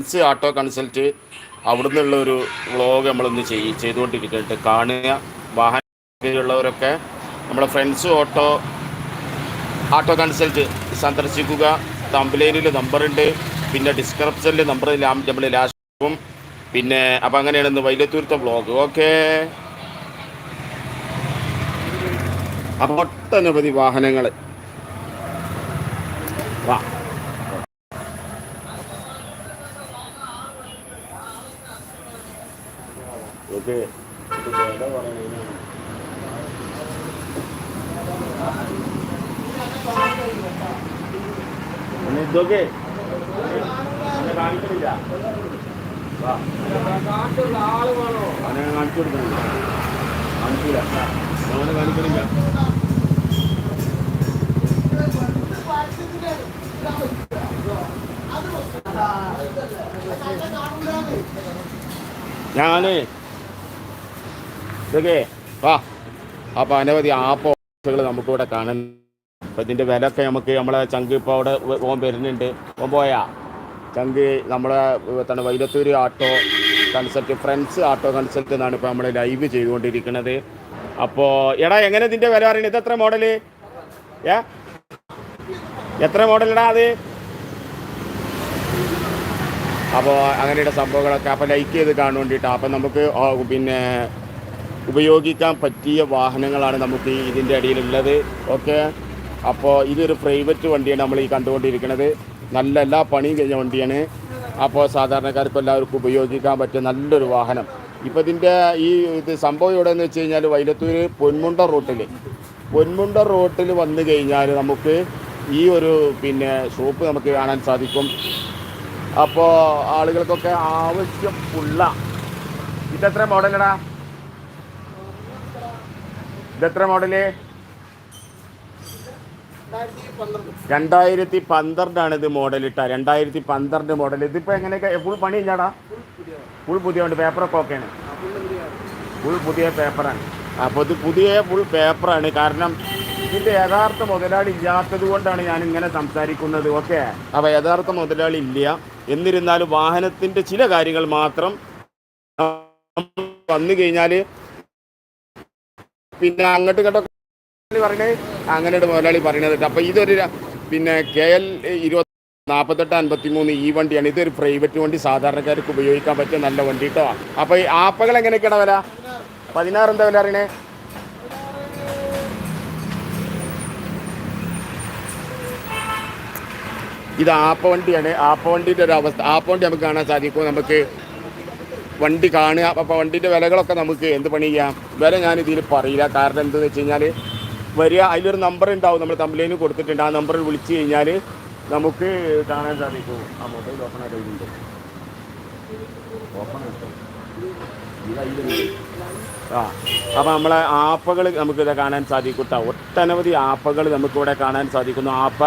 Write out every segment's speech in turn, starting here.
Friends auto consult അവിടെ നിന്നുള്ള ഒരു വ്ളോഗ് നമ്മളിന്ന് ചെയ് ചെയ്തുകൊണ്ടിരിക്കുന്നുണ്ട് കാണുക. വാഹനത്തിലുള്ളവരൊക്കെ നമ്മളെ ഫ്രണ്ട്സ് ഓട്ടോ ഓട്ടോ കൺസൾട്ട് സന്ദർശിക്കുക. തമ്പലൈനിൽ നമ്പറുണ്ട് പിന്നെ ഡിസ്ക്രിപ്ഷനിൽ നമ്പർ നമ്മൾ ലാസ്റ്റും പിന്നെ അപ്പം അങ്ങനെയാണ് ഇന്ന് വൈലത്തൂരത്തെ വ്ളോഗ് ഓക്കെ അപ്പം ഒട്ടനവധി വാഹനങ്ങൾ വാ. ഓക്കെ ഇതൊക്കെ. കാണിക്കണില്ല വാ. അവനെ കാണിച്ചു കൊടുക്കുന്നില്ല കാണിക്കൂല അങ്ങനെ കാണിക്കണില്ല ഞാനേ ഇതൊക്കെ വാ. അപ്പോൾ അനവധി ആപ്പോകൾ നമുക്കിവിടെ കാണാൻ അപ്പോൾ ഇതിന്റെ വിലയൊക്കെ നമുക്ക് നമ്മളെ ചങ്ക് ഇപ്പോൾ അവിടെ ഓൻ വരുന്നുണ്ട്. ഓൻ പോയാ? ചങ്ക് നമ്മളെ തന്നെ വൈലത്തൂർ ആട്ടോ കൺസൾട്ട് ഫ്രണ്ട്സ് ആട്ടോ കൺസൾട്ട് എന്നാണ് ഇപ്പോൾ നമ്മൾ ലൈവ് ചെയ്തുകൊണ്ടിരിക്കുന്നത്. അപ്പോൾ എടാ എങ്ങനെ ഇതിന്റെ വില പറയുന്നത് ഇത് എത്ര മോഡൽ? ഏ? എത്ര മോഡലടാ അത്? അപ്പോൾ അങ്ങനെയുള്ള സംഭവങ്ങളൊക്കെ അപ്പോൾ ലൈക്ക് ചെയ്ത് കാണുവേണ്ടിയിട്ടാണ് അപ്പം നമുക്ക് പിന്നെ ഉപയോഗിക്കാൻ പറ്റിയ വാഹനങ്ങളാണ് നമുക്ക് ഇതിന്റെ അടിയിലുള്ളത്. ഓക്കെ? അപ്പോൾ ഇതൊരു പ്രൈവറ്റ് വണ്ടിയാണ് നമ്മൾ ഈ കണ്ടുകൊണ്ടിരിക്കുന്നത്. നല്ല എല്ലാ പണിയും കഴിഞ്ഞ വണ്ടിയാണ്. അപ്പോൾ സാധാരണക്കാർക്ക് എല്ലാവർക്കും ഉപയോഗിക്കാൻ പറ്റിയ നല്ലൊരു വാഹനം. ഇപ്പോൾ ഇതിന്റെ ഈ ഇത് സംഭവം എവിടെയെന്ന് വെച്ച് കഴിഞ്ഞാൽ വൈലത്തൂർ പൊന്മുണ്ട റൂട്ടിൽ പൊന്മുണ്ട റോട്ടിൽ വന്നു കഴിഞ്ഞാൽ നമുക്ക് ഈ ഒരു പിന്നെ ഷോപ്പ് നമുക്ക് കാണാൻ സാധിക്കും. അപ്പോൾ ആളുകൾക്കൊക്കെ ആവശ്യമുള്ള ഇതെത്ര മോഡലടാ? ഇതെത്ര മോഡൽ രണ്ടായിരത്തി പന്ത്രണ്ടാണ് ഇത് മോഡൽ ഇട്ട. രണ്ടായിരത്തി പന്ത്രണ്ട് മോഡൽ ഇതിപ്പോ എങ്ങനെയൊക്കെ? ഫുൾ പണി ഇല്ലാടാ? ഫുൾ പുതിയ ഉണ്ട്. പേപ്പറൊക്കെ ഓക്കെയാണ് ഫുൾ പുതിയ പേപ്പറാണ് അപ്പോൾ ഇത് പുതിയ ഫുൾ പേപ്പറാണ് കാരണം ഇതിന്റെ യഥാർത്ഥ മുതലാളി ഇല്ലാത്തത് കൊണ്ടാണ് ഞാൻ ഇങ്ങനെ സംസാരിക്കുന്നത്. ഓക്കെ അപ്പോൾ യഥാർത്ഥ മുതലാളി ഇല്ല. എന്നിരുന്നാലും വാഹനത്തിന്റെ ചില കാര്യങ്ങൾ മാത്രം വന്നു കഴിഞ്ഞാൽ പിന്നെ അങ്ങോട്ട് ഇങ്ങോട്ടൊക്കെ പറയണേ അങ്ങനെ ഒരു മുതലാളി പറയണത് അപ്പോൾ ഇതൊരു പിന്നെ കെ എൽ ഇരുപത്തി നാൽപ്പത്തെട്ട് അൻപത്തി മൂന്ന് ഈ വണ്ടിയാണ്. ഇതൊരു പ്രൈവറ്റ് വണ്ടി സാധാരണക്കാർക്ക് ഉപയോഗിക്കാൻ പറ്റിയ നല്ല വണ്ടി കേട്ടോ. അപ്പോൾ ഈ ആപ്പകൾ എങ്ങനെയൊക്കെയാണ് വില? പതിനാറ് എന്താ വില അറിയണേ ഇത് ആപ്പ വണ്ടിയാണ്. ആപ്പ വണ്ടിയുടെ ഒരു അവസ്ഥ ആപ്പ വണ്ടി നമുക്ക് കാണാൻ സാധിക്കും. നമുക്ക് വണ്ടി കാണുക. അപ്പോൾ വണ്ടിന്റെ വിലകളൊക്കെ നമുക്ക് എന്ത് പണി ചെയ്യാം? വില ഞാൻ ഇതിൽ പറയില്ല. കാരണം എന്താണെന്ന് വെച്ച് കഴിഞ്ഞാൽ വരിക അതിലൊരു നമ്പർ ഉണ്ടാവും. നമ്മൾ കംപ്ലൈന്റ് കൊടുത്തിട്ടുണ്ട്. ആ നമ്പറിൽ വിളിച്ച് കഴിഞ്ഞാൽ നമുക്ക് കാണാൻ സാധിക്കും ആ മൊബൈൽ ഓപ്പൺ ആയിട്ട് ഓപ്പൺ ആ. അപ്പോൾ നമ്മളെ ആപ്പകൾ നമുക്കിത് കാണാൻ സാധിക്കും. കേട്ടോ ഒട്ടനവധി ആപ്പകൾ നമുക്കിവിടെ കാണാൻ സാധിക്കുന്നു. ആപ്പ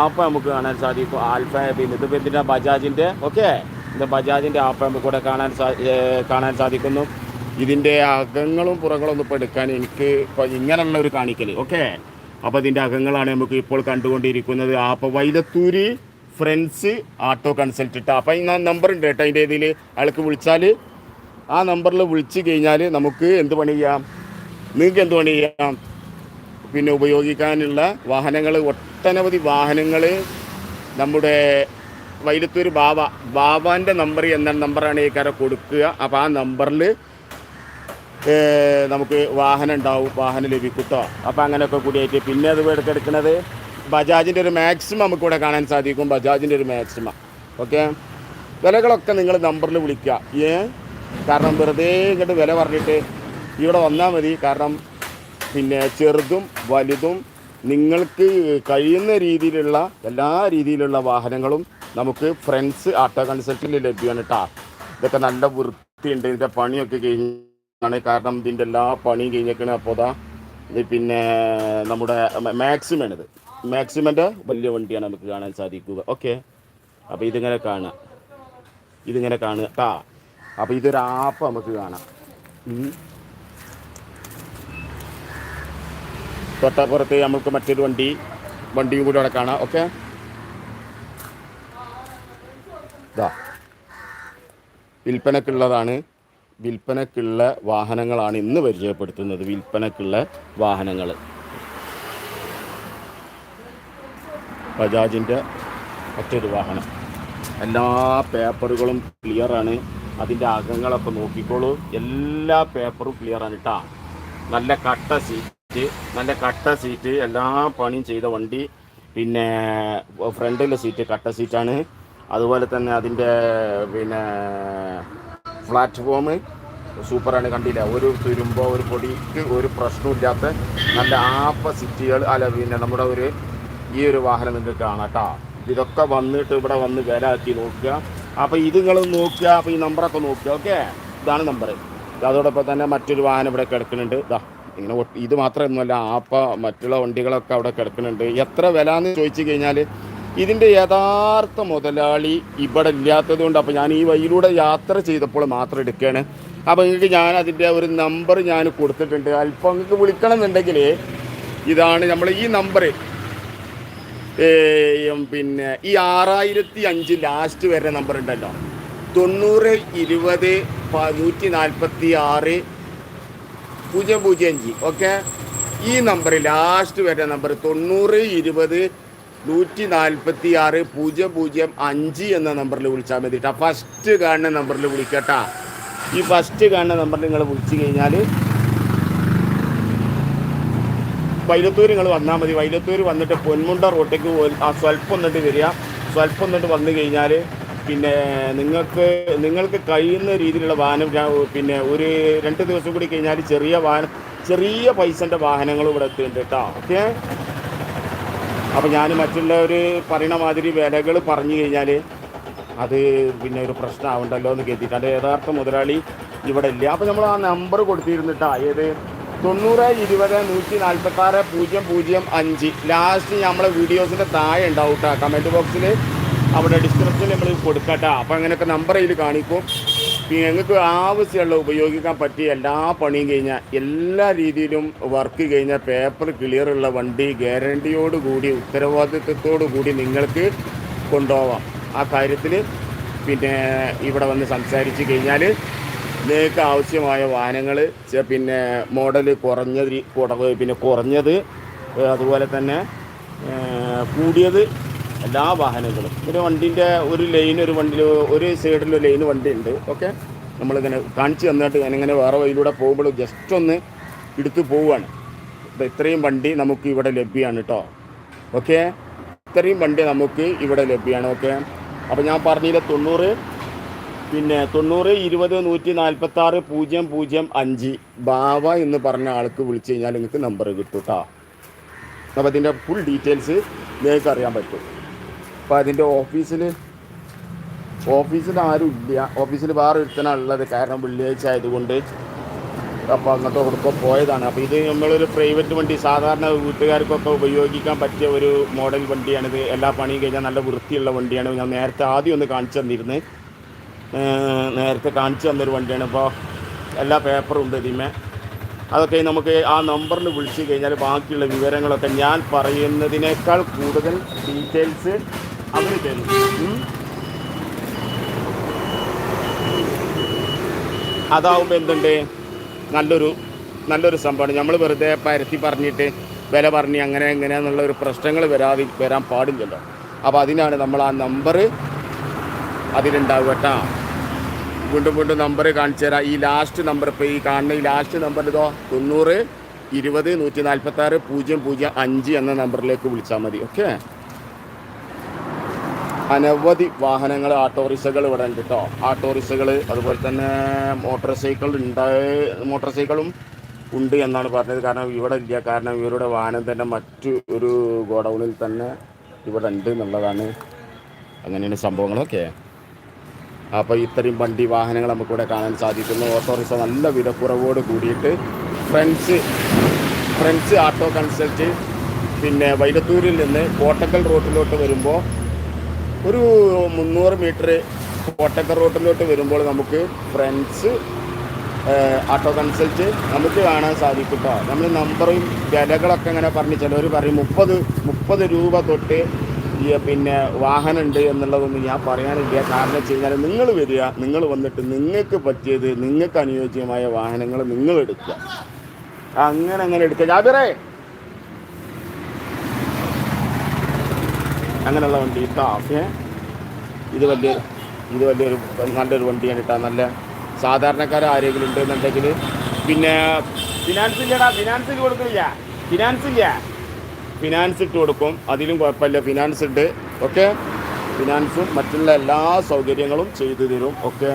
ആപ്പ നമുക്ക് കാണാൻ സാധിക്കും. ആൽഫ പിന്നെ ഇതിപ്പോൾ ഇതിന്റെ ബജാജിന്റെ ഓക്കെ. ഇത് ബജാജിന്റെ ആപ്പ് നമുക്ക് ഇവിടെ കാണാൻ കാണാൻ സാധിക്കുന്നു. ഇതിന്റെ അകങ്ങളും പുറങ്ങളും ഒന്നും ഇപ്പോൾ എടുക്കാൻ എനിക്ക് ഇപ്പോൾ ഇങ്ങനെയുള്ള ഒരു കാണിക്കൽ ഓക്കെ? അപ്പോൾ ഇതിന്റെ അകങ്ങളാണ് നമുക്ക് ഇപ്പോൾ കണ്ടുകൊണ്ടിരിക്കുന്നത്. ആപ്പ് വൈലത്തൂര് ഫ്രണ്ട്സ് ആട്ടോ കൺസൾട്ട് അപ്പോൾ ഈ നമ്പർ ഉണ്ട് കേട്ടോ അതിന്റെ ഇതിൽ അയാൾക്ക് വിളിച്ചാൽ ആ നമ്പറിൽ വിളിച്ച് കഴിഞ്ഞാൽ നമുക്ക് എന്ത് പണി ചെയ്യാം? നിങ്ങൾക്ക് എന്ത് പണി ചെയ്യാം? പിന്നെ ഉപയോഗിക്കാനുള്ള വാഹനങ്ങൾ ഒട്ടനവധി വാഹനങ്ങൾ നമ്മുടെ വൈലത്തൂർ ബാബ ബാബാന്റെ നമ്പർ എന്ന നമ്പറാണ് ഈ കര കൊടുക്കുക. അപ്പോൾ ആ നമ്പറിൽ നമുക്ക് വാഹനം ഉണ്ടാവും. വാഹനം ലഭിക്കും കേട്ടോ അപ്പോൾ അങ്ങനെയൊക്കെ കൂടിയായിട്ട് പിന്നെ അത് എടുക്കെടുക്കുന്നത് ബജാജിന്റെ ഒരു മാക്സിമം നമുക്കിവിടെ കാണാൻ സാധിക്കും. ബജാജിന്റെ ഒരു മാക്സിമം ഓക്കെ വിലകളൊക്കെ നിങ്ങൾ നമ്പറിൽ വിളിക്കുക ഏ? കാരണം വെറുതെ ഇങ്ങോട്ട് വില പറഞ്ഞിട്ട് ഇവിടെ വന്നാൽ മതി. കാരണം പിന്നെ ചെറുതും വലുതും നിങ്ങൾക്ക് കഴിയുന്ന രീതിയിലുള്ള എല്ലാ രീതിയിലുള്ള വാഹനങ്ങളും നമുക്ക് ഫ്രണ്ട്സ് ആട്ടോ കൺസൾട്ടിൽ ലഭ്യമാണ് കേട്ടോ ഇതൊക്കെ നല്ല വൃത്തിയുണ്ട്. ഇതിന്റെ പണിയൊക്കെ കഴിഞ്ഞാണ് കാരണം ഇതിന്റെ എല്ലാ പണിയും കഴിഞ്ഞേക്കണ. ഇത് പിന്നെ നമ്മുടെ മാക്സിമാണിത് മാക്സിമന്റെ വലിയ വണ്ടിയാണ് നമുക്ക് കാണാൻ സാധിക്കുക. ഓക്കെ. അപ്പോൾ ഇതിങ്ങനെ കാണാം. ഇതിങ്ങനെ കാണുക. കേട്ടാ അപ്പോൾ ഇതൊരു ആപ്പ് നമുക്ക് കാണാം. തൊട്ടപ്പുറത്ത് നമുക്ക് മറ്റൊരു വണ്ടി വണ്ടിയും കൂടി അവിടെ കാണാം. ഓക്കെ. ഇതാ വിൽപ്പനക്കുള്ളതാണ്. വിൽപ്പനക്കുള്ള വാഹനങ്ങളാണ് ഇന്ന് പരിചയപ്പെടുത്തുന്നത്. വിൽപ്പനക്കുള്ള വാഹനങ്ങൾ. ബജാജിന്റെ മറ്റൊരു വാഹനം. എല്ലാ പേപ്പറുകളും ക്ലിയറാണ് അതിന്റെ അകങ്ങളൊക്കെ നോക്കിക്കോളൂ. എല്ലാ പേപ്പറും ക്ലിയറാണ് കേട്ടാ നല്ല കട്ട സീറ്റ് നല്ല കട്ട സീറ്റ് എല്ലാ പണിയും ചെയ്ത വണ്ടി. പിന്നെ ഫ്രണ്ടിലെ സീറ്റ് കട്ട സീറ്റാണ് അതുപോലെ തന്നെ അതിന്റെ പിന്നെ പ്ലാറ്റ്ഫോം സൂപ്പറാണ് കണ്ടില്ല? ഒരു തുരുമ്പോ ഒരു പൊടിക്ക് ഒരു പ്രശ്നമില്ലാത്ത നല്ല ആപ്പ സിറ്റികൾ അല്ല പിന്നെ നമ്മുടെ ഒരു ഈ ഒരു വാഹനം നിങ്ങൾക്ക് കാണാം കേട്ടോ. ഇതൊക്കെ വന്നിട്ട് ഇവിടെ വന്ന് വില ആക്കി നോക്കുക. അപ്പോൾ ഇത് നിങ്ങൾ നോക്കുക അപ്പോൾ ഈ നമ്പറൊക്കെ നോക്കുക ഓക്കെ ഇതാണ് നമ്പർ അതോടൊപ്പം തന്നെ മറ്റൊരു വാഹനം ഇവിടെ കിടക്കുന്നുണ്ട്. ഇതാ ഇങ്ങനെ ഇത് മാത്രമൊന്നുമല്ല ആപ്പ മറ്റുള്ള വണ്ടികളൊക്കെ അവിടെ കിടക്കുന്നുണ്ട്. എത്ര വില എന്ന് ചോദിച്ചു കഴിഞ്ഞാൽ ഇതിന്റെ യഥാർത്ഥ മുതലാളി ഇവിടെ ഇല്ലാത്തത് കൊണ്ട് അപ്പോൾ ഞാൻ ഈ വഴിയിലൂടെ യാത്ര ചെയ്തപ്പോൾ മാത്രം എടുക്കുകയാണ്. അപ്പോൾ നിങ്ങൾക്ക് ഞാൻ അതിന്റെ ഒരു നമ്പർ ഞാൻ കൊടുത്തിട്ടുണ്ട്. അല്പം നിങ്ങൾക്ക് വിളിക്കണം എന്നുണ്ടെങ്കിൽ ഇതാണ് നമ്മൾ ഈ നമ്പർ പിന്നെ ഈ ആറായിരത്തി അഞ്ച് ലാസ്റ്റ് വരെ നമ്പർ ഉണ്ടല്ലോ. തൊണ്ണൂറ് ഇരുപത് നൂറ്റി നാൽപ്പത്തി ആറ് പൂജ്യം പൂജ്യം അഞ്ച്. ഓക്കെ ഈ നമ്പർ ലാസ്റ്റ് വരുന്ന നമ്പർ തൊണ്ണൂറ് ഇരുപത് നൂറ്റി നാൽപ്പത്തി ആറ് പൂജ്യം പൂജ്യം അഞ്ച് എന്ന നമ്പറിൽ വിളിച്ചാൽ മതി കേട്ടോ ഫസ്റ്റ് കാണുന്ന നമ്പറിൽ വിളിക്കട്ടാ. ഈ ഫസ്റ്റ് കാണുന്ന നമ്പറിൽ നിങ്ങൾ വിളിച്ചു കഴിഞ്ഞാൽ വൈലത്തൂർ നിങ്ങൾ വന്നാൽ മതി. വൈലത്തൂർ വന്നിട്ട് പൊന്മുണ്ട റോട്ടേക്ക് ആ സ്വൽപ്പം എന്നിട്ട് വരിക. സ്വൽപ്പം എന്നിട്ട് വന്നു കഴിഞ്ഞാൽ പിന്നെ നിങ്ങൾക്ക് നിങ്ങൾക്ക് കഴിയുന്ന രീതിയിലുള്ള വാഹനം പിന്നെ ഒരു രണ്ട് ദിവസം കൂടി കഴിഞ്ഞാൽ ചെറിയ വാഹനം ചെറിയ പൈസന്റെ വാഹനങ്ങൾ ഇവിടെ എത്തുന്നുണ്ട് കേട്ടോ ഓക്കെ? അപ്പോൾ ഞാൻ മറ്റുള്ളവർ പറയണ മാതിരി വിലകൾ പറഞ്ഞു കഴിഞ്ഞാൽ അത് പിന്നെ ഒരു പ്രശ്നമാവണ്ടല്ലോ എന്ന് കരുതിയിട്ട്. അതിന്റെ യഥാർത്ഥ മുതലാളി ഇവിടെ ഇല്ല. അപ്പോൾ നമ്മൾ ആ നമ്പർ കൊടുത്തിരുന്നിട്ടാ ഏത്? തൊണ്ണൂറ് ഇരുപത് നൂറ്റി നാൽപ്പത്താറ് പൂജ്യം പൂജ്യം അഞ്ച്. ലാസ്റ്റ് നമ്മളെ വീഡിയോസിന്റെ താഴെ ഉണ്ടാവും കേട്ടോ കമന്റ് ബോക്സിൽ അവിടെ ഡിസ്ക്രിപ്ഷനിൽ നമ്മൾ കൊടുക്കട്ടോ. അപ്പോൾ അങ്ങനെയൊക്കെ നമ്പർ അതിൽ കാണിക്കും. ഞങ്ങൾക്ക് ആവശ്യമുള്ള ഉപയോഗിക്കാൻ പറ്റിയ എല്ലാ പണിയും കഴിഞ്ഞാൽ എല്ലാ രീതിയിലും വർക്ക് കഴിഞ്ഞാൽ പേപ്പർ ക്ലിയർ ഉള്ള വണ്ടി ഗ്യാരണ്ടിയോട് കൂടി ഉത്തരവാദിത്വത്തോടു കൂടി നിങ്ങൾക്ക് കൊണ്ടുപോവാം. ആ കാര്യത്തിൽ പിന്നെ ഇവിടെ വന്ന് സംസാരിച്ച് കഴിഞ്ഞാൽ നിങ്ങൾക്ക് ആവശ്യമായ വാഹനങ്ങൾ പിന്നെ മോഡൽ കുറഞ്ഞത് പിന്നെ കുറഞ്ഞത് അതുപോലെ തന്നെ കൂടിയത് എല്ലാ വാഹനങ്ങളും. ഒരു വണ്ടീന്റെ ഒരു ലൈൻ ഒരു വണ്ടിയിൽ ഒരു സൈഡിൽ ഒരു ലൈൻ വണ്ടി ഉണ്ട് ഓക്കെ നമ്മളിങ്ങനെ കാണിച്ചു തന്നിട്ട് ഞാനിങ്ങനെ വേറെ വഴിയിലൂടെ പോകുമ്പോൾ ജസ്റ്റ് ഒന്ന് എടുത്ത് പോവുകയാണ് അപ്പോൾ ഇത്രയും വണ്ടി നമുക്ക് ഇവിടെ ലഭ്യമാണ് കേട്ടോ ഓക്കെ ഇത്രയും വണ്ടി നമുക്ക് ഇവിടെ ലഭ്യമാണ് ഓക്കെ അപ്പോൾ ഞാൻ പറഞ്ഞില്ല തൊണ്ണൂറ് പിന്നെ തൊണ്ണൂറ് ഇരുപത് നൂറ്റി നാൽപ്പത്തി ആറ് പൂജ്യം പൂജ്യം അഞ്ച്. ബാവ എന്ന് പറഞ്ഞ ആൾക്ക് വിളിച്ചു കഴിഞ്ഞാൽ നിങ്ങൾക്ക് നമ്പർ കിട്ടും കേട്ടോ അപ്പോൾ അതിന്റെ ഫുൾ ഡീറ്റെയിൽസ് നിങ്ങൾക്ക് അറിയാൻ പറ്റും. അപ്പോൾ അതിന്റെ ഓഫീസിൽ ഓഫീസിൽ ആരും ഇല്ല. ഓഫീസിൽ വേറെ ഒരുത്തനാണ് ഉള്ളത് കാരണം വെള്ളിയാഴ്ച ആയതുകൊണ്ട് അപ്പോൾ അങ്ങോട്ട് കൊടുക്കോ പോയതാണ്. അപ്പോൾ ഇത് നമ്മളൊരു പ്രൈവറ്റ് വണ്ടി സാധാരണ വീട്ടുകാർക്കൊക്കെ ഉപയോഗിക്കാൻ പറ്റിയ ഒരു മോഡൽ വണ്ടിയാണിത്. എല്ലാ പണിയും കഴിഞ്ഞാൽ നല്ല വൃത്തിയുള്ള വണ്ടിയാണ്. ഞാൻ നേരത്തെ ആദ്യം ഒന്ന് കാണിച്ചു തന്നിരുന്നു. നേരത്തെ കാണിച്ചു തന്നൊരു വണ്ടിയാണ്. ഇപ്പോൾ എല്ലാ പേപ്പറും ഉണ്ട് ഇതിമേ. അതൊക്കെ നമുക്ക് ആ നമ്പറിൽ വിളിച്ചു കഴിഞ്ഞാൽ ബാക്കിയുള്ള വിവരങ്ങളൊക്കെ ഞാൻ പറയുന്നതിനേക്കാൾ കൂടുതൽ ഡീറ്റെയിൽസ് അവർ തരും. അതാവുമ്പോൾ എന്തുണ്ട്? നല്ലൊരു നല്ലൊരു സംഭവമാണ്. നമ്മൾ വെറുതെ പരത്തി പറഞ്ഞിട്ട് വില പറഞ്ഞ് അങ്ങനെ എങ്ങനെയാന്നുള്ള ഒരു പ്രശ്നങ്ങൾ വരാതി വരാൻ പാടില്ലല്ലോ. അപ്പോൾ അതിനാണ് നമ്മൾ ആ നമ്പർ അതിലുണ്ടാവുക കേട്ടോ. വീണ്ടും വീണ്ടും നമ്പർ കാണിച്ചു തരാം. ഈ ലാസ്റ്റ് നമ്പർ ഇപ്പോൾ ഈ കാണുന്ന ഈ ലാസ്റ്റ് നമ്പർ ഇതോ? തൊണ്ണൂറ് ഇരുപത് നൂറ്റി നാൽപ്പത്തി ആറ് പൂജ്യം പൂജ്യം അഞ്ച് എന്ന നമ്പറിലേക്ക് വിളിച്ചാൽ മതി. ഓക്കെ അനവധി വാഹനങ്ങൾ ഓട്ടോറിക്ഷകൾ ഇവിടെ ഉണ്ട് കേട്ടോ ഓട്ടോറിക്ഷകൾ അതുപോലെ തന്നെ മോട്ടോർ സൈക്കിൾ ഉണ്ട് മോട്ടോർ സൈക്കിളും ഉണ്ട് എന്നാണ് പറഞ്ഞത്. കാരണം ഇവിടെ ഇല്ല. കാരണം ഇവരുടെ വാഹനം തന്നെ മറ്റു ഒരു ഗോഡൗണിൽ തന്നെ ഇവിടെ ഉണ്ട് എന്നുള്ളതാണ് അങ്ങനെയാണ് സംഭവങ്ങളൊക്കെ. അപ്പോൾ ഇത്രയും വണ്ടി വാഹനങ്ങൾ നമുക്കിവിടെ കാണാൻ സാധിക്കുന്നു. ഓട്ടോറിക്ഷ നല്ല വിലക്കുറവോട് കൂടിയിട്ട് ഫ്രണ്ട്സ് ഫ്രണ്ട്സ് ആട്ടോ കൺസൾട്ട് പിന്നെ വൈലത്തൂരിൽ നിന്ന് കോട്ടക്കൽ റോട്ടിലോട്ട് വരുമ്പോൾ ഒരു മുന്നൂറ് മീറ്റർ കോട്ടക്കർ റോട്ടിലോട്ട് വരുമ്പോൾ നമുക്ക് ഫ്രണ്ട്സ് ഓട്ടോ കൺസൾട്ട് നമുക്ക് കാണാൻ സാധിക്കും കേട്ടോ നമ്മൾ നമ്പറും വിലകളൊക്കെ ഇങ്ങനെ പറഞ്ഞ് ചിലവർ പറയും മുപ്പത് മുപ്പത് രൂപ തൊട്ട് പിന്നെ വാഹനം ഉണ്ട് എന്നുള്ളതൊന്നും ഞാൻ പറയാനില്ല. കാരണം വെച്ച് കഴിഞ്ഞാൽ നിങ്ങൾ വരിക നിങ്ങൾ വന്നിട്ട് നിങ്ങൾക്ക് പറ്റിയത് നിങ്ങൾക്ക് അനുയോജ്യമായ വാഹനങ്ങൾ നിങ്ങൾ എടുക്കുക. അങ്ങനെ അങ്ങനെ എടുക്കുക. ജാബിറേ അങ്ങനെയുള്ള വണ്ടി ഇട്ടാ. ഓക്കെ ഇത് വലിയ ഇത് വലിയൊരു നല്ലൊരു വണ്ടിയാണ് കേട്ടോ നല്ല സാധാരണക്കാർ ആരെങ്കിലും ഉണ്ടെന്നുണ്ടെങ്കിൽ പിന്നെ ഫിനാൻസ് ഇല്ലടാ. ഫിനാൻസിൽ കൊടുക്കില്ല. ഫിനാൻസ് ഇല്ല. ഫിനാൻസ് ഇട്ട് കൊടുക്കും. അതിലും കുഴപ്പമില്ല. ഫിനാൻസ് ഉണ്ട് ഓക്കെ ഫിനാൻസും മറ്റുള്ള എല്ലാ സൗകര്യങ്ങളും ചെയ്തു തരും ഓക്കെ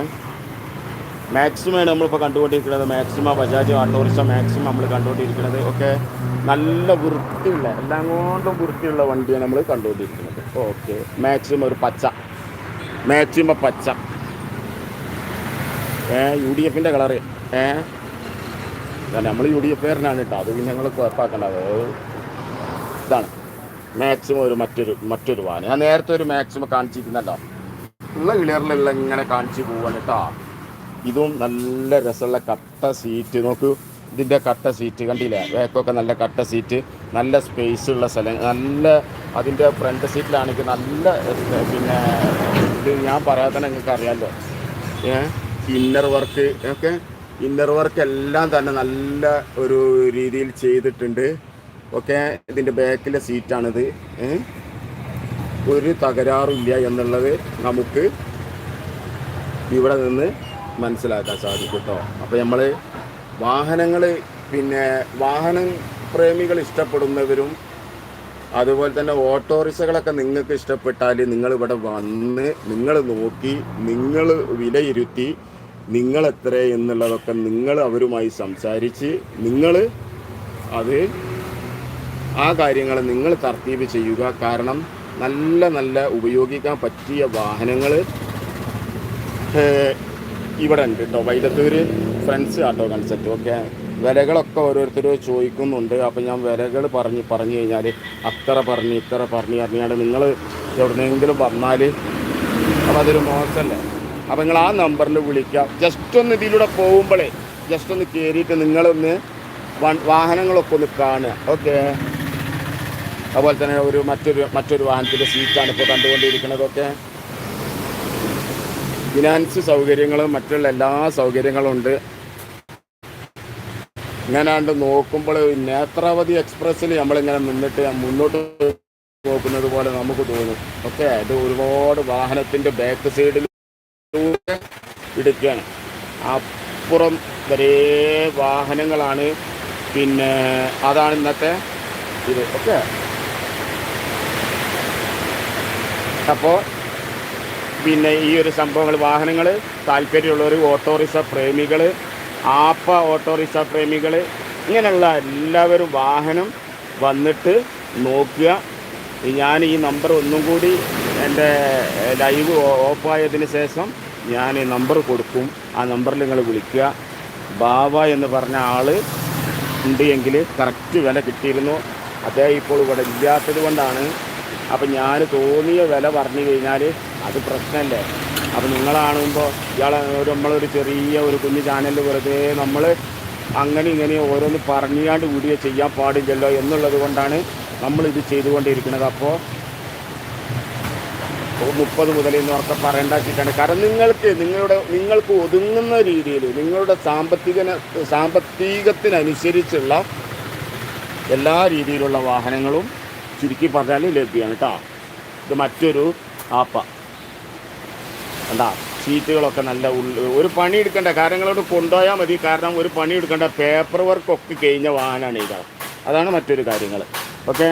മാക്സിമമാണ് നമ്മളിപ്പോൾ കണ്ടുകൊണ്ടിരിക്കുന്നത്. മാക്സിമം ബജാജ് ഓട്ടോറിക്ഷ മാക്സിമം നമ്മൾ കണ്ടുകൊണ്ടിരിക്കുന്നത്. ഒക്കെ നല്ല വൃത്തിയുള്ള എല്ലാം കൊണ്ടും വൃത്തിയുള്ള വണ്ടിയാണ് നമ്മൾ കണ്ടുകൊണ്ടിരിക്കുന്നത്. ഓക്കെ മാക്സിമം ഒരു പച്ച. മാക്സിമം പച്ച. ഏ യു ഡി എഫിന്റെ കളറ് ഏ? നമ്മൾ യു ഡി എഫ് കാരനാണ് കേട്ടോ. അത് പിന്നെ ഞങ്ങൾ കുഴപ്പമാക്കേണ്ടത് ഇതാണ്. മാക്സിമം ഒരു മറ്റൊരു മറ്റൊരു വാഹനം. ഞാൻ നേരത്തെ ഒരു മാക്സിമം കാണിച്ചിരുന്നല്ലോ. ഉള്ള ക്ലിയറിലുള്ള ഇങ്ങനെ കാണിച്ച് പോവാണ് കേട്ടോ. ഇതും നല്ല രസമുള്ള കട്ട സീറ്റ് നോക്കൂ ഇതിന്റെ കട്ട സീറ്റ് കണ്ടില്ലേ? വേക്കൊക്കെ നല്ല കട്ട സീറ്റ് നല്ല സ്പേസ് ഉള്ള സ്ഥലം. നല്ല അതിന്റെ ഫ്രണ്ട് സീറ്റിലാണെങ്കിൽ നല്ല പിന്നെ ഇത് ഞാൻ പറയാതെ തന്നെ നിങ്ങൾക്ക് അറിയാമല്ലോ ഇന്നർ വർക്ക് ഒക്കെ ഇന്നർ വർക്ക് എല്ലാം തന്നെ നല്ല ഒരു രീതിയിൽ ചെയ്തിട്ടുണ്ട്. ഓക്കെ ഇതിന്റെ ബാക്കിലെ സീറ്റാണിത് ഒരു തകരാറില്ല എന്നുള്ളത് നമുക്ക് ഇവിടെ നിന്ന് മനസ്സിലാക്കാൻ സാധിക്കും കേട്ടോ. അപ്പോൾ നമ്മൾ വാഹനങ്ങൾ പിന്നെ വാഹനം പ്രേമികൾ ഇഷ്ടപ്പെടുന്നവരും അതുപോലെ തന്നെ ഓട്ടോറിക്ഷകളൊക്കെ നിങ്ങൾക്ക് ഇഷ്ടപ്പെട്ടാൽ നിങ്ങൾ ഇവിടെ വന്ന് നിങ്ങൾ നോക്കി നിങ്ങൾ വിലയിരുത്തി നിങ്ങൾ എത്ര എന്നുള്ളതൊക്കെ നിങ്ങൾ അവരുമായി സംസാരിച്ച് നിങ്ങൾ അത് ആ കാര്യങ്ങൾ നിങ്ങൾ തർത്തീവ് ചെയ്യുക. കാരണം നല്ല നല്ല ഉപയോഗിക്കാൻ പറ്റിയ വാഹനങ്ങൾ ഇവിടെ ഉണ്ട് കേട്ടോ Vailathur friends auto concept okay വിലകളൊക്കെ ഓരോരുത്തർ ചോദിക്കുന്നുണ്ട്. അപ്പം ഞാൻ വിലകൾ പറഞ്ഞ് പറഞ്ഞു കഴിഞ്ഞാൽ അത്ര പറഞ്ഞ് ഇത്ര പറഞ്ഞ് അറിഞ്ഞാൽ നിങ്ങൾ എവിടെന്നെങ്കിലും വന്നാൽ അപ്പം അതൊരു മോശമല്ലേ അപ്പം നിങ്ങൾ ആ നമ്പറിൽ വിളിക്കാം. ജസ്റ്റ് ഒന്ന് ഇതിലൂടെ പോകുമ്പോഴേ ജസ്റ്റ് ഒന്ന് കയറിയിട്ട് നിങ്ങളൊന്ന് വാഹനങ്ങളൊക്കെ ഒന്ന് കാണുക. ഓക്കെ അതുപോലെ തന്നെ ഒരു മറ്റൊരു മറ്റൊരു വാഹനത്തിന്റെ സീറ്റാണ് ഇപ്പോൾ കണ്ടുകൊണ്ടിരിക്കുന്നതൊക്കെ ഫിനാൻസ് സൗകര്യങ്ങളും മറ്റുള്ള എല്ലാ സൗകര്യങ്ങളും ഉണ്ട്. ഇങ്ങനാണ്ട് നോക്കുമ്പോൾ നേത്രാവതി എക്സ്പ്രസ്സിൽ നമ്മളിങ്ങനെ നിന്നിട്ട് മുന്നോട്ട് നോക്കുന്നത് പോലെ നമുക്ക് തോന്നും. ഓക്കെ അത് ഒരുപാട് വാഹനത്തിന്റെ ബാക്ക് സൈഡിൽ ഇടുക്കുകയാണ് അപ്പുറം വരെ വാഹനങ്ങളാണ്. പിന്നെ അതാണ് ഇന്നത്തെ ഇത്. ഓക്കെ അപ്പോൾ പിന്നെ ഈ ഒരു സംഭവങ്ങൾ വാഹനങ്ങൾ താല്പര്യമുള്ളവർ ഓട്ടോറിക്ഷ പ്രേമികൾ ആപ്പ ഓട്ടോറിക്ഷ പ്രേമികൾ ഇങ്ങനെയുള്ള എല്ലാവരും വാഹനം വന്നിട്ട് നോക്കുക. ഞാൻ ഈ നമ്പർ ഒന്നും കൂടി എന്റെ ലൈവ് ഓഫായതിന് ശേഷം ഞാൻ ഈ നമ്പർ കൊടുക്കും. ആ നമ്പറിൽ നിങ്ങൾ വിളിക്കുക. ബാബ എന്ന് പറഞ്ഞ ആൾ ഉണ്ട് എങ്കിൽ കറക്റ്റ് വില കിട്ടിയിരുന്നു. അദ്ദേഹം ഇപ്പോൾ ഇവിടെ ഇല്ലാത്തത് കൊണ്ടാണ്. അപ്പം ഞാൻ തോന്നിയ വില പറഞ്ഞു കഴിഞ്ഞാൽ അത് പ്രശ്നമല്ലേ? അപ്പം നിങ്ങളാണുമ്പോൾ ഇയാളെ നമ്മളൊരു ചെറിയ ഒരു കുഞ്ഞു ചാനലിൽ വെറുതെ നമ്മൾ അങ്ങനെ ഇങ്ങനെ ഓരോന്ന് പറഞ്ഞാണ്ട് വീഡിയോ ചെയ്യാൻ പാടില്ലല്ലോ എന്നുള്ളത് കൊണ്ടാണ് നമ്മളിത് ചെയ്തുകൊണ്ടിരിക്കുന്നത്. അപ്പോൾ മുപ്പത് മുതൽ എന്ന് എന്നൊക്കെ പറയേണ്ടാക്കിയിട്ടാണ് കാരണം നിങ്ങൾക്ക് നിങ്ങളുടെ നിങ്ങൾക്ക് ഒതുങ്ങുന്ന രീതിയിൽ നിങ്ങളുടെ സാമ്പത്തിക സാമ്പത്തികത്തിനനുസരിച്ചുള്ള എല്ലാ രീതിയിലുള്ള വാഹനങ്ങളും ചുരുക്കി പറഞ്ഞാൽ ലഭ്യമാണ് കേട്ടോ. ഇത് മറ്റൊരു ആപ്പ. എന്താ സീറ്റുകളൊക്കെ നല്ല ഒരു പണി എടുക്കേണ്ട കാര്യങ്ങളോട് കൊണ്ടുപോയാൽ മതി. കാരണം ഒരു പണി എടുക്കേണ്ട പേപ്പർ വർക്കൊക്കെ കഴിഞ്ഞ വാഹനമാണ് ഇത് അതാണ് മറ്റൊരു കാര്യങ്ങൾ ഓക്കെ?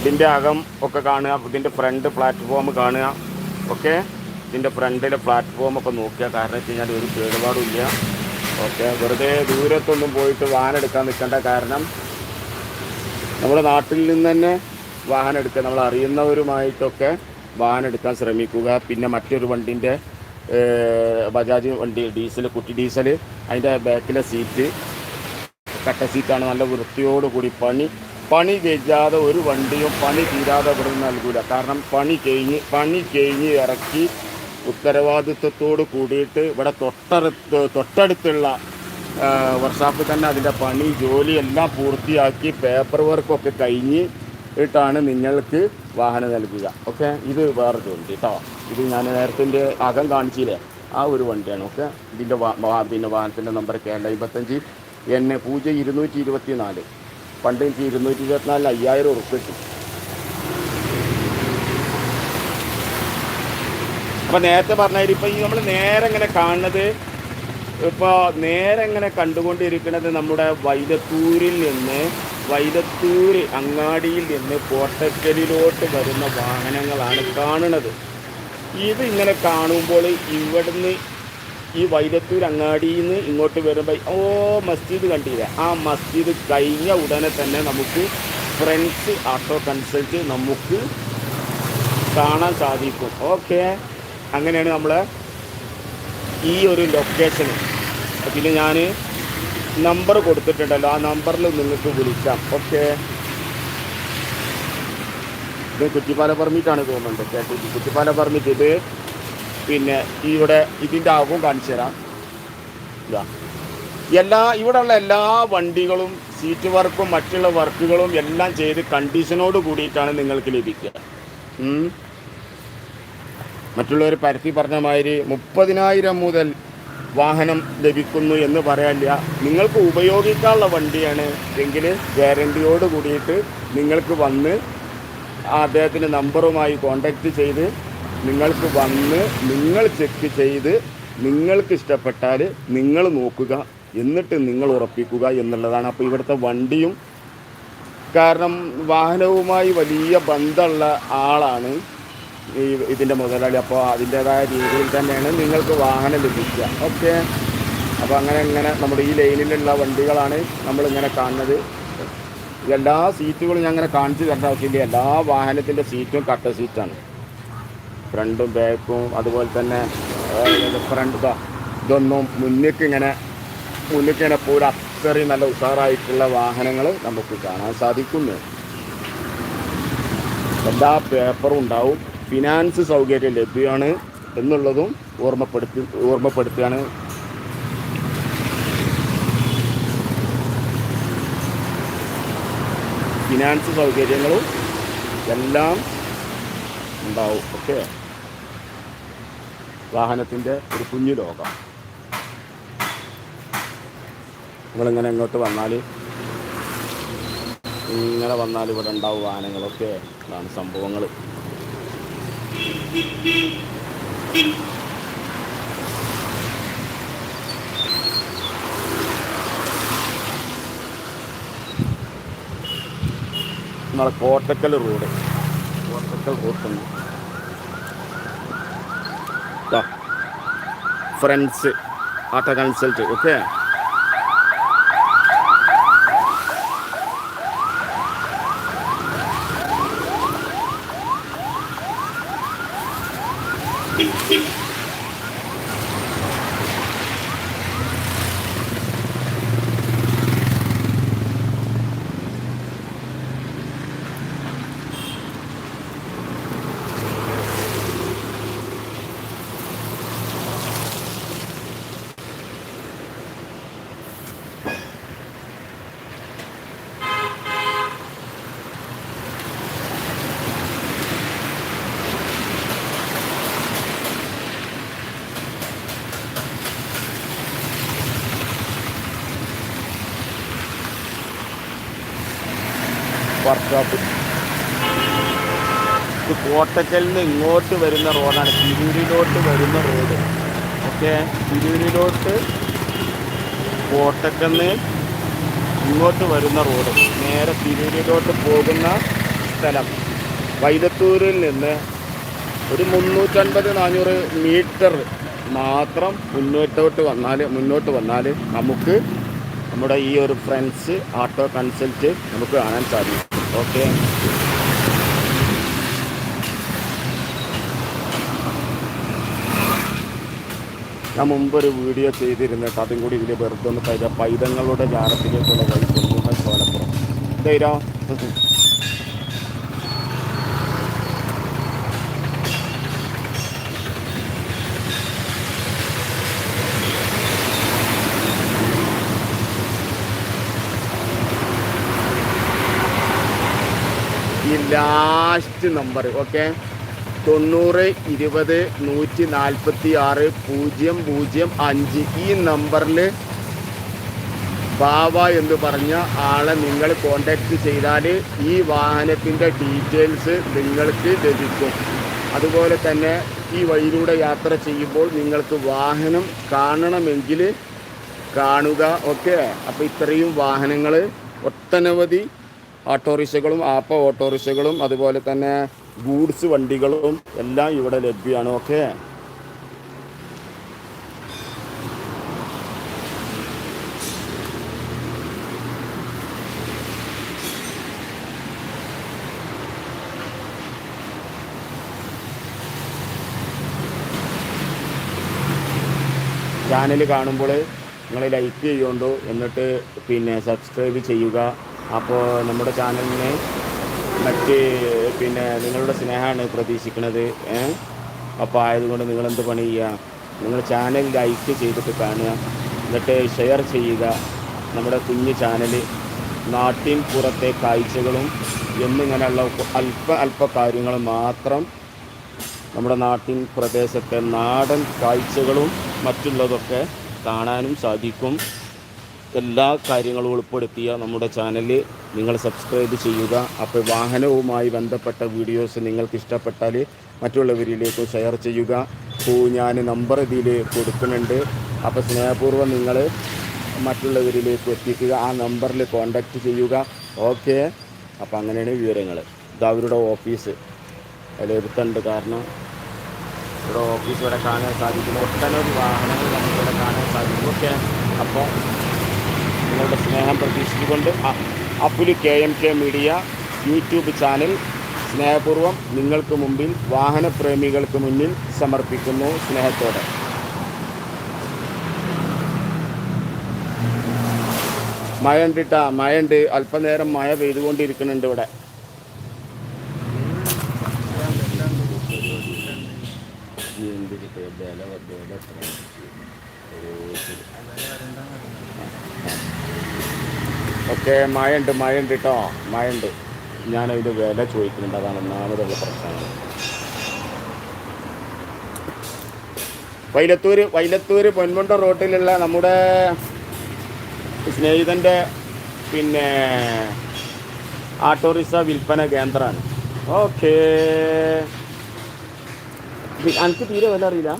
ഇതിന്റെ അകം ഒക്കെ കാണുക ഇതിന്റെ ഫ്രണ്ട് പ്ലാറ്റ്ഫോം കാണുക ഓക്കെ? ഇതിന്റെ ഫ്രണ്ടിലെ പ്ലാറ്റ്ഫോം ഒക്കെ നോക്കുക കാരണം വെച്ച് കഴിഞ്ഞാൽ ഒരു കേടുപാടും ഇല്ല. ഓക്കെ? വെറുതെ ദൂരത്തൊന്നും പോയിട്ട് വാഹനം എടുക്കാൻ നിൽക്കേണ്ട കാരണം നമ്മുടെ നാട്ടിൽ നിന്ന് തന്നെ വാഹനം എടുക്കുക. നമ്മൾ അറിയുന്നവരുമായിട്ടൊക്കെ വാഹനം എടുക്കാൻ ശ്രമിക്കുക. പിന്നെ മറ്റൊരു വണ്ടിന്റെ ബജാജ് വണ്ടി ഡീസൽ കുട്ടി ഡീസൽ അതിന്റെ ബാക്കിലെ സീറ്റ് കട്ട സീറ്റാണ് നല്ല വൃത്തിയോട് കൂടി പണി പണി കഴിയാതെ ഒരു വണ്ടിയും പണി തീരാതെ ഇവിടെ നൽകൂല. കാരണം പണി കഴിഞ്ഞ് പണി കഴിഞ്ഞ് ഇറക്കി ഉത്തരവാദിത്വത്തോട് കൂടിയിട്ട് ഇവിടെ തൊട്ടടുത്ത് തൊട്ടടുത്തുള്ള വർഷാപ്പിൽ തന്നെ അതിന്റെ പണി ജോലി എല്ലാം പൂർത്തിയാക്കി പേപ്പർ വർക്കൊക്കെ കഴിഞ്ഞ് ഇട്ടാണ് നിങ്ങൾക്ക് വാഹനം നൽകുക. ഓക്കെ ഇത് വേറൊരു വണ്ടി കേട്ടോ. ഇത് ഞാൻ നേരത്തെ അകം കാണിച്ചില്ലേ? ആ ഒരു വണ്ടിയാണ്. ഓക്കെ ഇതിന്റെ പിന്നെ വാഹനത്തിന്റെ നമ്പർ കേരള അമ്പത്തഞ്ച്. എൻ പൂജ്യം ഇരുന്നൂറ്റി ഇരുപത്തി നാല് പണ്ട് എനിക്ക് ഇരുന്നൂറ്റി ഇരുപത്തിനാലിന് അയ്യായിരം ഉറുപ്പ് കിട്ടി. അപ്പോൾ നേരത്തെ പറഞ്ഞാൽ ഇപ്പോൾ ഈ നമ്മൾ നേരെ ഇങ്ങനെ കാണുന്നത് ഇപ്പോൾ നേരെ ഇങ്ങനെ കണ്ടുകൊണ്ടിരിക്കുന്നത് നമ്മുടെ വൈലത്തൂരിൽ നിന്ന് വൈലത്തൂർ അങ്ങാടിയിൽ നിന്ന് കോട്ടക്കലിലോട്ട് വരുന്ന വാഹനങ്ങളാണ് കാണുന്നത്. ഇത് ഇങ്ങനെ കാണുമ്പോൾ ഇവിടുന്ന് ഈ വൈലത്തൂർ അങ്ങാടിയിൽ നിന്ന് ഇങ്ങോട്ട് വരുമ്പോൾ ഓ മസ്ജിദ് കണ്ടില്ല? ആ മസ്ജിദ് കഴിഞ്ഞ ഉടനെ തന്നെ നമുക്ക് ഫ്രണ്ട്സ് ഓട്ടോ കൺസൾട്ട് നമുക്ക് കാണാൻ സാധിക്കും. ഓക്കെ അങ്ങനെയാണ് നമ്മൾ ഈ ഒരു ലൊക്കേഷൻ പിന്നെ ഞാൻ നമ്പർ കൊടുത്തിട്ടുണ്ടല്ലോ. ആ നമ്പറിൽ നിങ്ങൾക്ക് വിളിക്കാം. ഓക്കെ ഇത് കുറ്റിപ്പാല ആണ് തോന്നുന്നുണ്ട്. കേട്ടോ കുറ്റിപ്പാല പെർമിറ്റ് ഇത്. പിന്നെ ഇവിടെ ഇതിന്റെ ആകും കാണിച്ചു തരാം. ഇതാ. എല്ലാ ഇവിടെയുള്ള എല്ലാ വണ്ടികളും സീറ്റ് വർക്കും മറ്റുള്ള വർക്കുകളും എല്ലാം ചെയ്ത് കണ്ടീഷനോട് കൂടിയിട്ടാണ് നിങ്ങൾക്ക് ലഭിക്കുക. മറ്റുള്ളവർ പരത്തി പറഞ്ഞ മാതിരി മുപ്പതിനായിരം മുതൽ വാഹനം ലഭിക്കുന്നു എന്ന് പറയാനില്ല. നിങ്ങൾക്ക് ഉപയോഗിക്കാനുള്ള വണ്ടിയാണ്. എങ്കിൽ ഗ്യാരണ്ടിയോട് കൂടിയിട്ട് നിങ്ങൾക്ക് വന്ന് അദ്ദേഹത്തിന്റെ നമ്പറുമായി കോണ്ടാക്ട് ചെയ്ത് നിങ്ങൾക്ക് വന്ന് നിങ്ങൾ ചെക്ക് ചെയ്ത് നിങ്ങൾക്ക് ഇഷ്ടപ്പെട്ടാൽ നിങ്ങൾ നോക്കുക. എന്നിട്ട് നിങ്ങൾ ഉറപ്പിക്കുക എന്നുള്ളതാണ്. അപ്പോൾ ഇവിടുത്തെ വണ്ടിയും കാരണം വാഹനവുമായി വലിയ ബന്ധമുള്ള ആളാണ്. ഈ ഇതിന്റെ മുതലാളി. അപ്പോൾ അതിന്റേതായ രീതിയിൽ തന്നെയാണ് നിങ്ങൾക്ക് വാഹനം ലഭിക്കുക. ഓക്കെ? അപ്പോൾ അങ്ങനെ ഇങ്ങനെ നമ്മുടെ ഈ ലൈനിലുള്ള വണ്ടികളാണ് നമ്മളിങ്ങനെ കാണുന്നത്. എല്ലാ സീറ്റുകളും ഞാൻ അങ്ങനെ കാണിച്ചു തരേണ്ട ആവശ്യമില്ല എല്ലാ വാഹനത്തിന്റെ സീറ്റും കട്ട സീറ്റാണ്. ഫ്രണ്ടും ബാക്കും അതുപോലെ തന്നെ ഫ്രണ്ട് ഇതാ ഇതൊന്നും മുന്നിക്ക് ഇങ്ങനെ മുന്നിക്ക് ഇങ്ങനെ പോലും അത്രയും നല്ല ഉഷാറായിട്ടുള്ള വാഹനങ്ങൾ നമുക്ക് കാണാൻ സാധിക്കുന്നു. എല്ലാ പേപ്പറും ഉണ്ടാവും. ഫിനാൻസ് സൗകര്യം ലഭ്യമാണ് എന്നുള്ളതും ഓർമ്മപ്പെടുത്തി ഓർമ്മപ്പെടുത്തുകയാണ്. ഫിനാൻസ് സൗകര്യങ്ങളും എല്ലാം ഉണ്ടാവും. ഓക്കെ? വാഹനത്തിന്റെ ഒരു കുഞ്ഞു ലോകം. നമ്മളിങ്ങനെ ഇങ്ങോട്ട് വന്നാൽ ഇങ്ങനെ വന്നാൽ ഇവിടെ ഉണ്ടാവും വാഹനങ്ങളൊക്കെ അതാണ് സംഭവങ്ങൾ നമ്മളെ Kottakkal road. Kottakkal road friends auto consult okay Workshop. ഇത് കോട്ടക്കലിൽ നിന്ന് ഇങ്ങോട്ട് വരുന്ന റോഡാണ്. തിരൂരിലോട്ട് വരുന്ന റോഡ്. ഓക്കെ? തിരൂരിലോട്ട് കോട്ടക്കന്ന് ഇങ്ങോട്ട് വരുന്ന റോഡ്. നേരെ തിരൂരിലോട്ട് പോകുന്ന സ്ഥലം. വൈദത്തൂരിൽ നിന്ന് ഒരു മുന്നൂറ്റൻപത് നാനൂറ് മീറ്റർ മാത്രം മുന്നോട്ടോട്ട് വന്നാൽ മുന്നോട്ട് വന്നാൽ നമുക്ക് നമ്മുടെ ഈ ഒരു ഫ്രണ്ട്സ് ആട്ടോ കൺസൾട്ട് നമുക്ക് കാണാൻ സാധിക്കും. ഓക്കെ ഞാൻ മുമ്പ് ഒരു വീഡിയോ ചെയ്തിരുന്നിട്ട് അതും കൂടി ഇതിൽ വെറുതെ ഒന്ന് പൈത പൈതങ്ങളുടെ ജാറത്തിലേക്കുള്ള വഴി കൊണ്ടുപോകാൻ ചോലപ്പുറം ധൈര്യ. Last number okay? തൊണ്ണൂറ് ഇരുപത് നൂറ്റി നാൽപ്പത്തി ആറ് പൂജ്യം പൂജ്യം അഞ്ച്. ഈ നമ്പറിൽ ബാവ എന്ന് പറഞ്ഞ ആളെ നിങ്ങൾ കോണ്ടാക്ട് ചെയ്താൽ ഈ വാഹനത്തിന്റെ ഡീറ്റെയിൽസ് നിങ്ങൾക്ക് ലഭിക്കും. അതുപോലെ തന്നെ ഈ വഴിയിലൂടെ യാത്ര ചെയ്യുമ്പോൾ നിങ്ങൾക്ക് വാഹനം കാണണമെങ്കിൽ കാണുക ഓക്കെ? അപ്പോൾ ഇത്രയും വാഹനങ്ങൾ ഒട്ടനവധി ഓട്ടോറിക്ഷകളും ആപ്പ ഓട്ടോറിക്ഷകളും അതുപോലെ തന്നെ ഗൂഡ്സ് വണ്ടികളും എല്ലാം ഇവിടെ ലഭ്യമാണ്. ഓക്കെ? ചാനൽ കാണുമ്പോൾ നിങ്ങൾ ലൈക്ക് ചെയ്യുകൊണ്ടു എന്നിട്ട് പിന്നെ സബ്സ്ക്രൈബ് ചെയ്യുക. അപ്പോൾ നമ്മുടെ ചാനലിനെ മറ്റ് പിന്നെ നിങ്ങളുടെ സ്നേഹമാണ് പ്രതീക്ഷിക്കുന്നത് അപ്പോൾ ആയതുകൊണ്ട് നിങ്ങളെന്ത് പണി ചെയ്യുക നിങ്ങൾ ചാനൽ ലൈക്ക് ചെയ്തിട്ട് കാണുക എന്നിട്ട് ഷെയർ ചെയ്യുക. നമ്മുടെ കുഞ്ഞു ചാനൽ നാട്ടിൻ പുറത്തെ കാഴ്ചകളും എന്നിങ്ങനെയുള്ള അല്പ അല്പ കാര്യങ്ങൾ മാത്രം നമ്മുടെ നാട്ടിൻ പ്രദേശത്തെ നാടൻ കാഴ്ചകളും മറ്റുള്ളതൊക്കെ കാണാനും സാധിക്കും. എല്ലാ കാര്യങ്ങളും ഉൾപ്പെടുത്തിയ നമ്മുടെ ചാനൽ നിങ്ങൾ സബ്സ്ക്രൈബ് ചെയ്യുക. അപ്പോൾ വാഹനവുമായി ബന്ധപ്പെട്ട വീഡിയോസ് നിങ്ങൾക്ക് ഇഷ്ടപ്പെട്ടാൽ മറ്റുള്ളവരിലേക്ക് ഷെയർ ചെയ്യുക. അപ്പോൾ ഞാൻ നമ്പർ ഇതിൽ കൊടുക്കുന്നുണ്ട്. അപ്പോൾ സ്നേഹപൂർവം നിങ്ങൾ മറ്റുള്ളവരിലേക്ക് എത്തിക്കുക. ആ നമ്പറിൽ കോൺടാക്റ്റ് ചെയ്യുക. ഓക്കെ അപ്പോൾ അങ്ങനെയാണ് വിവരങ്ങൾ ഇത് അവരുടെ ഓഫീസ് വിലയിരുത്തുന്നുണ്ട് കാരണം? ഇവിടെ ഓഫീസ് ഇവിടെ കാണാൻ സാധിക്കുന്നു. ഒട്ടനവധി വാഹനങ്ങൾ നമുക്കിവിടെ കാണാൻ സാധിക്കും ഓക്കെ അപ്പോൾ നിങ്ങളുടെ സ്നേഹം പ്രതീക്ഷിച്ചുകൊണ്ട് അപ്പുൽ K M K media YouTube channel സ്നേഹപൂർവം നിങ്ങൾക്ക് മുമ്പിൽ വാഹനപ്രേമികൾക്ക് മുന്നിൽ സമർപ്പിക്കുന്നു സ്നേഹത്തോടെ. മഴ ഉണ്ട് കേട്ടാ മഴ ഉണ്ട് അല്പനേരം മഴ പെയ്തുകൊണ്ടിരിക്കുന്നുണ്ട് ഇവിടെ ഉണ്ട് മഴയുണ്ട് മഴയുണ്ട് കേട്ടോ മഴയുണ്ട്. ഞാനതിന്റെ വില ചോദിക്കുന്നുണ്ട്. അതാണ് ഒന്നാമതുള്ള പ്രശ്നങ്ങൾ വൈലത്തൂര് വൈലത്തൂര് പൊന്മുണ്ട റോട്ടിലുള്ള നമ്മുടെ സ്നേഹിതന്റെ പിന്നെ ആട്ടോറിക്ഷ വിൽപ്പന കേന്ദ്രമാണ്. ഓക്കേ. എനിക്ക് തീരെ വില അറിയില്ല.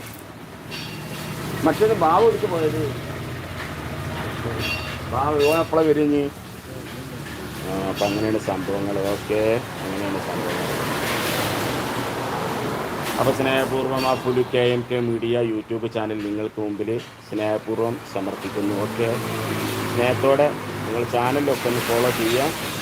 മറ്റൊരു ബാവ് എടുത്ത് പോയത്. ബാവ് വിവാഹം എപ്പോഴാണ് വരും ഇനി? ആ അപ്പം അങ്ങനെയാണ് സംഭവങ്ങൾ. ഓക്കെ. അങ്ങനെയാണ് സംഭവങ്ങൾ. അപ്പോൾ സ്നേഹപൂർവം ആ pulu K M K media YouTube channel നിങ്ങൾക്ക് മുമ്പിൽ സ്നേഹപൂർവം സമർപ്പിക്കുന്നു. ഓക്കെ. സ്നേഹത്തോടെ നിങ്ങൾ ചാനലൊക്കെ ഒന്ന് ഫോളോ ചെയ്യുക.